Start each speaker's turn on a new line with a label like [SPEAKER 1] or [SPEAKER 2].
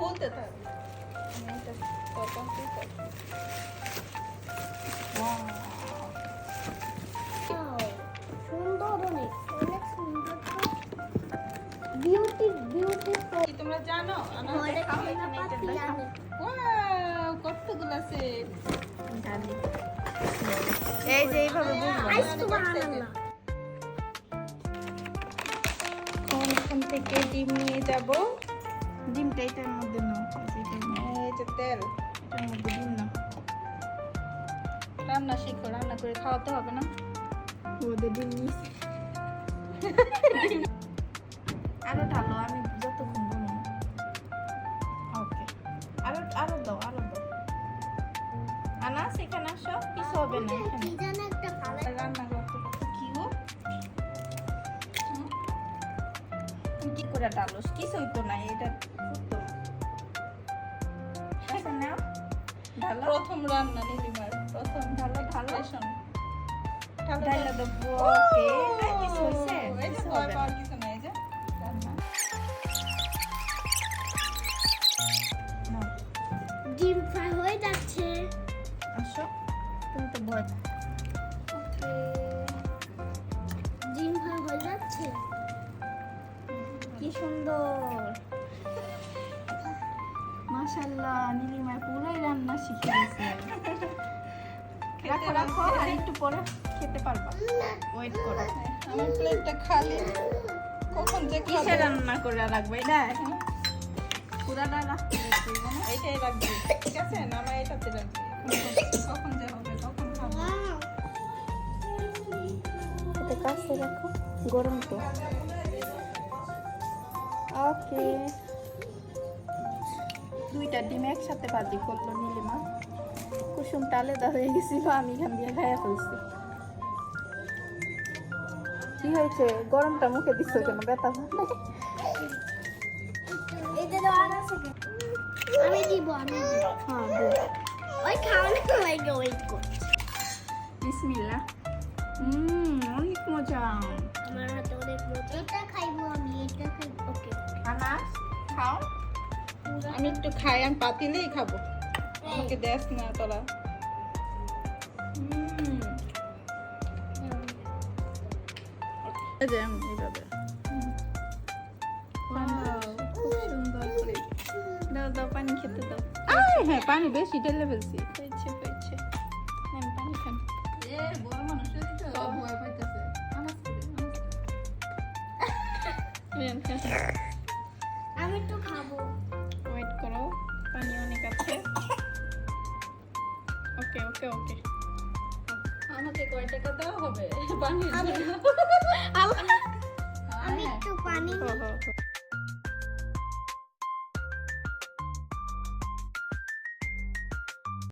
[SPEAKER 1] খুলতে তোমরা জানো? কতগুলো আছে
[SPEAKER 2] এই যে এইভাবে
[SPEAKER 1] থেকে ডিম নিয়ে যাব?
[SPEAKER 2] ডিমটা এটার মধ্যে নাও এই যে
[SPEAKER 1] তেল।
[SPEAKER 2] এটার মধ্যে ডিম নাও।
[SPEAKER 1] রান্না শিখো রান্না করে খাওয়াতে হবে না।
[SPEAKER 2] ওদের ডিম নিয়েছি আরও ঢালো আমি যতক্ষণ বলব ওকে। আরও আরও দাও আরও দাও। আনা সেখানে আসো কিছু হবে না এখানে।
[SPEAKER 1] রান্না
[SPEAKER 2] করে ডালোস কিছুই তো নাই এটা। আচ্ছা
[SPEAKER 1] প্রথম রান্না নীলিমার প্রথম
[SPEAKER 2] ঢালো ঢালো।
[SPEAKER 1] রেশন ঢালো,
[SPEAKER 2] ঢালো
[SPEAKER 1] ঢালো।
[SPEAKER 2] দেবো ওকে কিছু হয়েছে? কিছু হবে
[SPEAKER 1] কিছু নাই যে।
[SPEAKER 3] ডিম ফ্রাই হয়ে যাচ্ছে।
[SPEAKER 2] আসো। তুমি তো ভয়
[SPEAKER 3] ডিম ফ্রাই হয়ে যাচ্ছে।
[SPEAKER 2] কি সুন্দর। মাশাল্লাহ নীলিমা পুরাই রান্না শিখে গেছে। রাখো রাখো আর একটু পরে খেতে পারবা। ওয়েট করো।
[SPEAKER 1] আমার প্লেটটা খালি। কখন যে
[SPEAKER 2] কিসে রান্না করে রাখবে? এটা পুরাটা রাখতে?
[SPEAKER 1] এইটাই রাখবি। ঠিক আছে? না আমার এটাতে রাখবি। কখন যে হবে কখন খাব?
[SPEAKER 2] এটা কাছে রাখো গরম তো। ওকে। দুইটা ডিম একসাথে বাদি করল নীলিমা। কুসুমটা আলাদা হয়ে গেছিল আমি এখান দিয়ে খাইয়া ফেলছি। কি হয়েছে? গরমটা মুখে দিচ্ছ কেন? ব্যথা হয়?
[SPEAKER 3] আমি দিব আমি
[SPEAKER 2] হ্যাঁ
[SPEAKER 3] ওই খাওয়ানো লাগে ওয়েট কর
[SPEAKER 2] হুম অনেক মজা।
[SPEAKER 3] আমার হাতে অনেক মজা। এটা খাইবো। আমি
[SPEAKER 2] খাও।
[SPEAKER 1] একটু খাই আমি পাতিলেই খাব। আমাকে দেখ না তোরা। এইভাবে।
[SPEAKER 2] দাও দাও পানি খেতে দাও।
[SPEAKER 1] হ্যাঁ পানি বেশি ঢেলে ফেলছি।
[SPEAKER 2] পানি খান।
[SPEAKER 1] এ বড় মানুষ তো ভয় পাইতেছে।
[SPEAKER 3] আমি একটু খাব।
[SPEAKER 2] ওয়েট করো পানি অনেক আছে। ওকে ওকে ওকে
[SPEAKER 1] আমাকে কয় টাকা দেওয়া হবে? পানি
[SPEAKER 3] আমি একটু পানি
[SPEAKER 2] হো হো হো